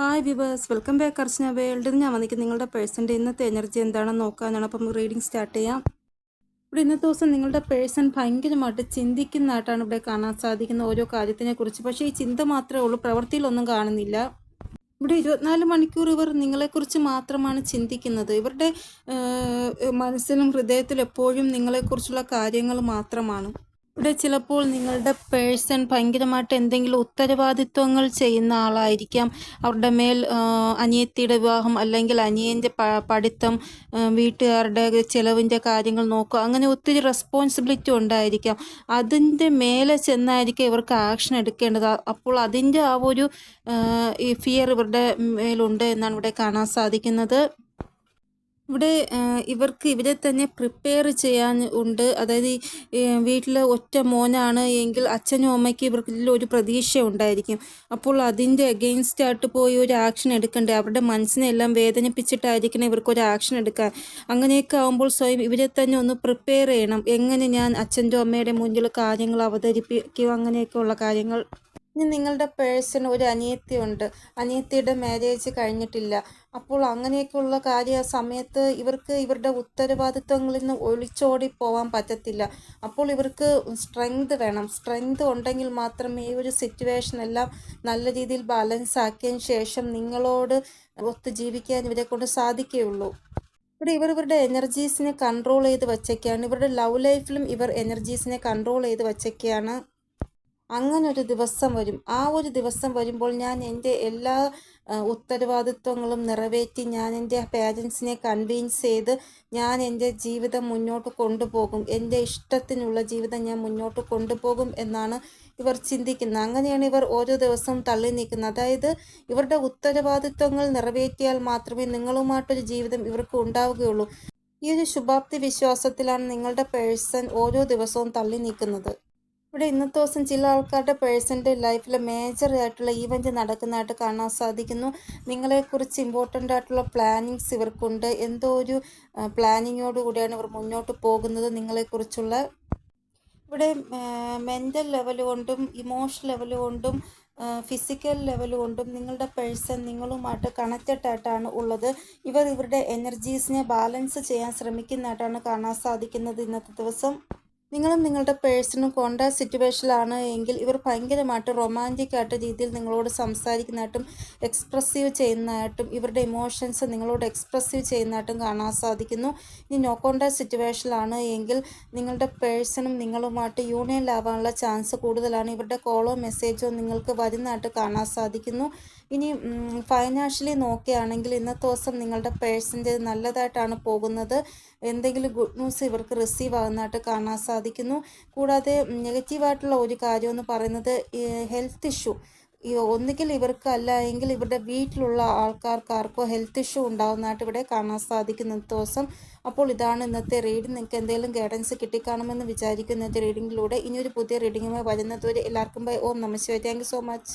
Hi viewers welcome back Archana world ഞാൻ വന്നിട്ട് നിങ്ങളുടെ പേഴ്സന്റെ ഇന്നത്തെ എനർജി എന്താണെന്ന് നോക്കാനാണ്. അപ്പം റീഡിംഗ് സ്റ്റാർട്ട് ചെയ്യാം. ഇവിടെ ഇന്നത്തെ ദിവസം നിങ്ങളുടെ പേഴ്സൺ ഭയങ്കരമായിട്ട് ചിന്തിക്കുന്നതായിട്ടാണ് ഇവിടെ കാണാൻ സാധിക്കുന്ന ഓരോ കാര്യത്തിനെ കുറിച്ച്. പക്ഷേ ഈ ചിന്ത മാത്രമേ ഉള്ളൂ. പ്രവൃത്തിയിലൊന്നും കാണുന്നില്ല. ഇവിടെ ഇരുപത്തിനാല് മണിക്കൂർ ഇവർ നിങ്ങളെക്കുറിച്ച് മാത്രമാണ് ചിന്തിക്കുന്നത്. ഇവരുടെ മനസ്സിലും ഹൃദയത്തിലും എപ്പോഴും നിങ്ങളെക്കുറിച്ചുള്ള കാര്യങ്ങൾ മാത്രമാണ്. ഇവിടെ ചിലപ്പോൾ നിങ്ങളുടെ പേഴ്സൺ ഭയങ്കരമായിട്ട് എന്തെങ്കിലും ഉത്തരവാദിത്വങ്ങൾ ചെയ്യുന്ന ആളായിരിക്കാം. അവരുടെ മേൽ അനിയത്തിയുടെ വിവാഹം അല്ലെങ്കിൽ അനിയന്റെ പഠിത്തം വീട്ടുകാരുടെ ചിലവിന്റെ കാര്യങ്ങൾ നോക്കുക അങ്ങനെ ഒത്തിരി റെസ്പോൺസിബിലിറ്റി ഉണ്ടായിരിക്കാം. അതിന്റെ മേലെ ചെന്നായിരിക്കും ഇവർക്ക് ആക്ഷൻ എടുക്കേണ്ടത്. അപ്പോൾ അതിന്റെ ആ ഒരു ഫിയർ ഇവരുടെ മേലുണ്ട് എന്നാണ് ഇവിടെ കാണാൻ സാധിക്കുന്നത്. ഇവിടെ ഇവർക്ക് ഇവരെ തന്നെ പ്രിപ്പയർ ചെയ്യാൻ ഉണ്ട്. അതായത് വീട്ടിൽ ഒറ്റ മോനാണ് എങ്കിൽ അച്ഛനും അമ്മയ്ക്കും ഇവർക്കിൽ ഒരു പ്രതീക്ഷ ഉണ്ടായിരിക്കും. അപ്പോൾ അതിന്റെ അഗെയിൻസ്റ്റ് ആയിട്ട് പോയി ഒരു ആക്ഷൻ എടുക്കണ്ടേ? അവരുടെ മനസ്സിനെല്ലാം വേദനിപ്പിച്ചിട്ടായിരിക്കണം ഇവർക്ക് ഒരു ആക്ഷൻ എടുക്കാൻ. അങ്ങനെയൊക്കെ ആകുമ്പോൾ സ്വയം ഇവരെ തന്നെ ഒന്ന് പ്രിപ്പയർ ചെയ്യണം. എങ്ങനെ ഞാൻ അച്ഛന്റെ അമ്മയുടെ മുന്നിൽ കാര്യങ്ങൾ അവതരിപ്പിക്കുക അങ്ങനെയൊക്കെയുള്ള കാര്യങ്ങൾ ഇനി നിങ്ങളുടെ പേഴ്സൺ ഒരു അനിയത്തിയുണ്ട്. അനിയത്തിയുടെ മാരേജ് കഴിഞ്ഞിട്ടില്ല. അപ്പോൾ അങ്ങനെയൊക്കെയുള്ള കാര്യം ആ സമയത്ത് ഇവർക്ക് ഇവരുടെ ഉത്തരവാദിത്വങ്ങളിൽ നിന്ന് ഒളിച്ചോടി പോകാൻ പറ്റത്തില്ല. അപ്പോൾ ഇവർക്ക് സ്ട്രെങ്ത് വേണം. സ്ട്രെങ്ത് ഉണ്ടെങ്കിൽ മാത്രമേ ഈ ഒരു സിറ്റുവേഷൻ എല്ലാം നല്ല രീതിയിൽ ബാലൻസ് ആക്കിയതിന് ശേഷം നിങ്ങളോട് ഒത്ത് ജീവിക്കാൻ ഇവരെ കൊണ്ട് സാധിക്കുകയുള്ളൂ. ഇവിടെ ഇവർ ഇവരുടെ എനർജീസിനെ കൺട്രോൾ ചെയ്ത് വച്ചേക്കാണ്. ഇവരുടെ ലവ് ലൈഫിലും ഇവർ എനർജീസിനെ കൺട്രോൾ ചെയ്ത് വച്ചേക്കാണ്. അങ്ങനെ ഒരു ദിവസം വരും. ആ ഒരു ദിവസം വരുമ്പോൾ ഞാൻ എന്റെ എല്ലാ ഉത്തരവാദിത്വങ്ങളും നിറവേറ്റി ഞാൻ എന്റെ പേരൻസിനെ കൺവീൻസ് ചെയ്ത് ഞാൻ എന്റെ ജീവിതം മുന്നോട്ട് കൊണ്ടുപോകും. എന്റെ ഇഷ്ടത്തിനുള്ള ജീവിതം ഞാൻ മുന്നോട്ട് കൊണ്ടുപോകും എന്നാണ് ഇവർ ചിന്തിക്കുന്നത്. അങ്ങനെയാണ് ഇവർ ഓരോ ദിവസവും തള്ളി നീക്കുന്നത് അതായത് ഇവരുടെ ഉത്തരവാദിത്വങ്ങൾ നിറവേറ്റിയാൽ മാത്രമേ നിങ്ങളുമായിട്ടൊരു ജീവിതം ഇവർക്ക് ഉണ്ടാവുകയുള്ളൂ. ഈ ഒരു ശുഭാപ്തി വിശ്വാസത്തിലാണ് നിങ്ങളുടെ പേഴ്സൺ ഓരോ ദിവസവും തള്ളി നീക്കുന്നത് ഇവിടെ ഇന്നത്തെ ദിവസം ചില ആൾക്കാരുടെ പേഴ്സന്റെ ലൈഫിൽ മേജർ ആയിട്ടുള്ള ഈവന്റ് നടക്കുന്നതായിട്ട് കാണാൻ സാധിക്കുന്നു. നിങ്ങളെക്കുറിച്ച് ഇമ്പോർട്ടന്റ് ആയിട്ടുള്ള പ്ലാനിങ്സ് ഇവർക്കുണ്ട്. എന്തോ ഒരു പ്ലാനിങ്ങോട് കൂടിയാണ് ഇവർ മുന്നോട്ട് പോകുന്നത് നിങ്ങളെക്കുറിച്ചുള്ള. ഇവിടെ മെന്റൽ ലെവൽ കൊണ്ടും ഇമോഷണൽ ലെവൽ കൊണ്ടും ഫിസിക്കൽ ലെവൽ കൊണ്ടും നിങ്ങളുടെ പേഴ്സൺ നിങ്ങളുമായിട്ട് കണക്റ്റഡ് ആയിട്ടാണ് ഉള്ളത്. ഇവർ ഇവരുടെ എനർജീസിനെ ബാലൻസ് ചെയ്യാൻ ശ്രമിക്കുന്നതായിട്ടാണ് കാണാൻ സാധിക്കുന്നത് ഇന്നത്തെ ദിവസം. നിങ്ങളും നിങ്ങളുടെ പേഴ്സണും കോണ്ടാക്ട് സിറ്റുവേഷനിലാണ് എങ്കിൽ ഇവർ ഭയങ്കരമായിട്ട് റൊമാന്റിക് ആയിട്ട് രീതിയിൽ നിങ്ങളോട് സംസാരിക്കുന്നതായിട്ടും എക്സ്പ്രസീവ് ചെയ്യുന്നതായിട്ടും ഇവരുടെ ഇമോഷൻസ് നിങ്ങളോട് എക്സ്പ്രസീവ് ചെയ്യുന്നതായിട്ടും കാണാൻ സാധിക്കുന്നു. ഇനി നോ കോണ്ടാക്ട് സിറ്റുവേഷനിലാണ് എങ്കിൽ നിങ്ങളുടെ പേഴ്സണും നിങ്ങളുമായിട്ട് യൂണിയനിലാവാനുള്ള ചാൻസ് കൂടുതലാണ്. ഇവരുടെ കോളോ മെസ്സേജോ നിങ്ങൾക്ക് വരുന്നതായിട്ട് കാണാൻ സാധിക്കുന്നു. ഇനി ഫൈനാൻഷ്യലി നോക്കുകയാണെങ്കിൽ ഇന്നത്തെ ദിവസം നിങ്ങളുടെ പേഴ്സന്റെ നല്ലതായിട്ടാണ് പോകുന്നത്. എന്തെങ്കിലും ഗുഡ് ന്യൂസ് ഇവർക്ക് റിസീവ് ആകുന്നതായിട്ട് കാണാൻ സാധിക്കുന്നു കൂടാതെ നെഗറ്റീവായിട്ടുള്ള ഒരു കാര്യമെന്ന് പറയുന്നത് ഹെൽത്ത് ഇഷ്യൂ. ഒന്നുകിൽ ഇവർക്ക് അല്ല എങ്കിൽ ഇവരുടെ വീട്ടിലുള്ള ആൾക്കാർക്ക് ആർക്കോ ഹെൽത്ത് ഇഷ്യൂ ഉണ്ടാകുന്നതായിട്ട് ഇവിടെ കാണാൻ സാധിക്കുന്ന ദിവസം. അപ്പോൾ ഇതാണ് ഇന്നത്തെ റീഡിംഗ്. നിങ്ങൾക്ക് എന്തെങ്കിലും ഗൈഡൻസ് കിട്ടിക്കാണുമെന്ന് വിചാരിക്കുന്ന റീഡിങ്ങിലൂടെ ഇനിയൊരു പുതിയ റീഡിങ്ങുമായി വരുന്നതുവരെ എല്ലാവർക്കും ബൈ. ഓം നമസ്തേ താങ്ക് സോ മച്ച്.